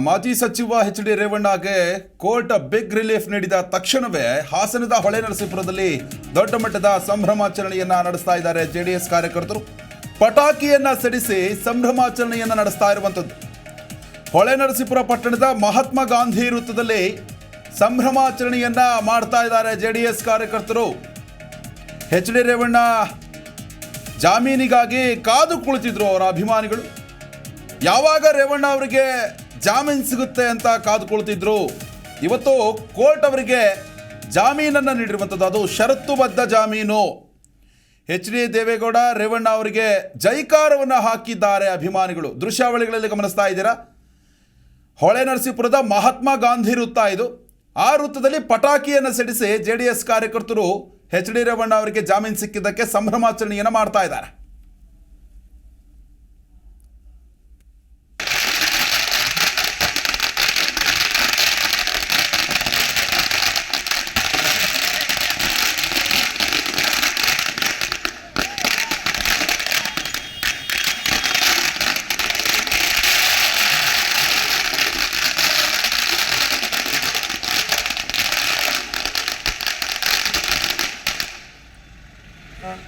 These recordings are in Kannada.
ಮಾಜಿ ಸಚಿವ ಎಚ್ ಡಿ ರೇವಣ್ಣಗೆ ಕೋರ್ಟ್ ಬಿಗ್ ರಿಲೀಫ್ ನೀಡಿದ ತಕ್ಷಣವೇ ಹಾಸನದ ಹೊಳೆ ನರಸೀಪುರದಲ್ಲಿ ದೊಡ್ಡ ಮಟ್ಟದ ಸಂಭ್ರಮಾಚರಣೆಯನ್ನ ನಡೆಸ್ತಾ ಇದ್ದಾರೆ ಜೆಡಿಎಸ್ ಕಾರ್ಯಕರ್ತರು. ಪಟಾಕಿಯನ್ನ ಸಿಡಿಸಿ ಸಂಭ್ರಮಾಚರಣೆಯನ್ನ ನಡೆಸ್ತಾ ಇರುವಂಥದ್ದು. ಹೊಳೆ ನರಸೀಪುರ ಪಟ್ಟಣದ ಮಹಾತ್ಮ ಗಾಂಧಿ ವೃತ್ತದಲ್ಲಿ ಸಂಭ್ರಮಾಚರಣೆಯನ್ನ ಮಾಡ್ತಾ ಇದ್ದಾರೆ ಜೆಡಿಎಸ್ ಕಾರ್ಯಕರ್ತರು. ಎಚ್ ಡಿ ರೇವಣ್ಣ ಜಾಮೀನಿಗಾಗಿ ಕಾದು ಕುಳಿತಿದ್ರು ಅವರ ಅಭಿಮಾನಿಗಳು. ಯಾವಾಗ ರೇವಣ್ಣ ಅವರಿಗೆ ಜಾಮೀನು ಸಿಗುತ್ತೆ ಅಂತ ಕಾದುಕೊಳ್ತಿದ್ರು. ಇವತ್ತು ಕೋರ್ಟ್ ಅವರಿಗೆ ಜಾಮೀನನ್ನು ನೀಡಿರುವಂಥದ್ದು ಅದು ಷರತ್ತುಬದ್ಧ ಜಾಮೀನು. ಎಚ್ ಡಿ ದೇವೇಗೌಡ, ರೇವಣ್ಣ ಅವರಿಗೆ ಜೈಕಾರವನ್ನು ಹಾಕಿದ್ದಾರೆ ಅಭಿಮಾನಿಗಳು. ದೃಶ್ಯಾವಳಿಗಳಲ್ಲಿ ಗಮನಿಸ್ತಾ ಇದ್ದೀರಾ? ಹೊಳೆ ನರಸೀಪುರದ ಮಹಾತ್ಮ ಗಾಂಧಿ ವೃತ್ತ ಇದು. ಆ ವೃತ್ತದಲ್ಲಿ ಪಟಾಕಿಯನ್ನು ಸಿಡಿಸಿ ಜೆ ಡಿ ಎಸ್ ಕಾರ್ಯಕರ್ತರು ಎಚ್ ಡಿ ರೇವಣ್ಣ ಅವರಿಗೆ ಜಾಮೀನು ಸಿಕ್ಕಿದ್ದಕ್ಕೆ ಸಂಭ್ರಮಾಚರಣೆಯನ್ನು ಮಾಡ್ತಾ ಇದ್ದಾರೆ.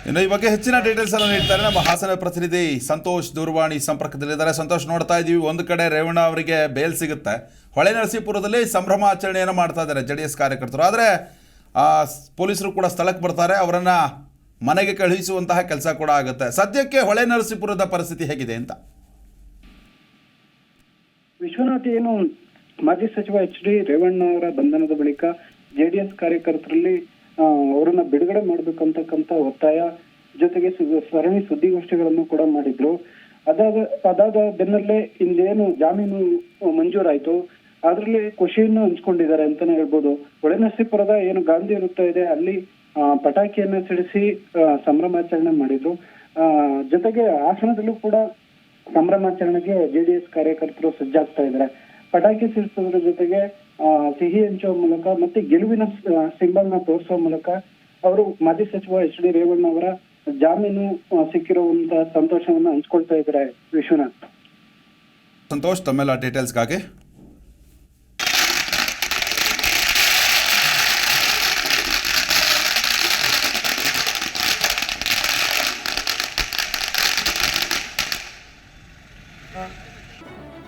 ಇನ್ನು ಈ ಬಗ್ಗೆ ಹೆಚ್ಚಿನ ಡೀಟೇಲ್ಸ್ ಅನ್ನು ನೀಡ್ತಾರೆ ನಮ್ಮ ಹಾಸನ ಪ್ರತಿನಿಧಿ ಸಂತೋಷ್ ದೂರವಾಣಿ ಸಂಪರ್ಕದಲ್ಲಿದ್ದಾರೆ. ಸಂತೋಷ್, ನೋಡ್ತಾ ಇದೀವಿ ಒಂದು ಕಡೆ ರೇವಣ್ಣ ಅವರಿಗೆ ಬೇಲ್ ಸಿಗುತ್ತೆ. ಹೊಳೆ ನರಸೀಪುರದಲ್ಲಿ ಸಂಭ್ರಮಾಚರಣೆಯನ್ನು ಮಾಡ್ತಾ ಇದ್ದಾರೆ ಜೆ ಡಿ ಎಸ್ ಕಾರ್ಯಕರ್ತರು. ಆದರೆ ಪೊಲೀಸರು ಕೂಡ ಸ್ಥಳಕ್ಕೆ ಬರ್ತಾರೆ. ಅವರನ್ನ ಮನೆಗೆ ಕಳುಹಿಸುವಂತಹ ಕೆಲಸ ಕೂಡ ಆಗುತ್ತೆ. ಸದ್ಯಕ್ಕೆ ಹೊಳೆ ನರಸೀಪುರದ ಪರಿಸ್ಥಿತಿ ಹೇಗಿದೆ ಅಂತ? ವಿಶ್ವನಾಥ್, ಏನು ಮಾಜಿ ಸಚಿವ ಎಚ್ ಡಿ ರೇವಣ್ಣ ಅವರ ಬಂಧನದ ಬಳಿಕ ಜೆಡಿಎಸ್ ಕಾರ್ಯಕರ್ತರಲ್ಲಿ ಅವರನ್ನ ಬಿಡುಗಡೆ ಮಾಡ್ಬೇಕಂತಕ್ಕಂತ ಒತ್ತಾಯ ಜೊತೆಗೆ ಸರಣಿ ಸುದ್ದಿಗೋಷ್ಠಿಗಳನ್ನು ಕೂಡ ಮಾಡಿದ್ರು. ಅದಾದ ಅದಾದ ಬೆನ್ನಲ್ಲೇ ಇಂದೇನು ಜಾಮೀನು ಮಂಜೂರಾಯ್ತು. ಅದರಲ್ಲಿ ಖುಷಿಯನ್ನು ಹಂಚ್ಕೊಂಡಿದ್ದಾರೆ ಅಂತಾನೆ ಹೇಳ್ಬೋದು. ಒಳನರಸೀಪುರದ ಏನು ಗಾಂಧಿ ವೃತ್ತ ಇದೆ, ಅಲ್ಲಿ ಪಟಾಕಿಯನ್ನ ಸಿಡಿಸಿ ಸಂಭ್ರಮಾಚರಣೆ ಮಾಡಿದ್ರು. ಜೊತೆಗೆ ಹಾಸನದಲ್ಲೂ ಕೂಡ ಸಂಭ್ರಮಾಚರಣೆಗೆ ಜೆಡಿಎಸ್ ಕಾರ್ಯಕರ್ತರು ಸಜ್ಜಾಗ್ತಾ ಇದ್ದಾರೆ. ಪಟಾಕಿ ಸಿಡಿಸೋದ್ರ ಜೊತೆಗೆ ಸಿಹಿ ಹಂಚುವ ಮೂಲಕ ಮತ್ತೆ ಗೆಲುವಿನ ಸಿಂಬಲ್ನ ತೋರಿಸುವ ಮೂಲಕ ಅವರು ಮಾಜಿ ಸಚಿವ ಎಚ್ ಡಿ ರೇವಣ್ಣ ಅವರ ಜಾಮೀನು ಸಿಕ್ಕಿರುವಂತ ಸಿಕ್ಕಿರುವಂತಹ ಸಂತೋಷವನ್ನ ಹಂಚ್ಕೊಳ್ತಾ ಇದ್ದಾರೆ ವಿಶ್ವನಾಥ್. ಸಂತೋಷ್, ತಮ್ಮೆಲ್ಲ ಡೀಟೇಲ್ಸ್ಗಾಗಿ.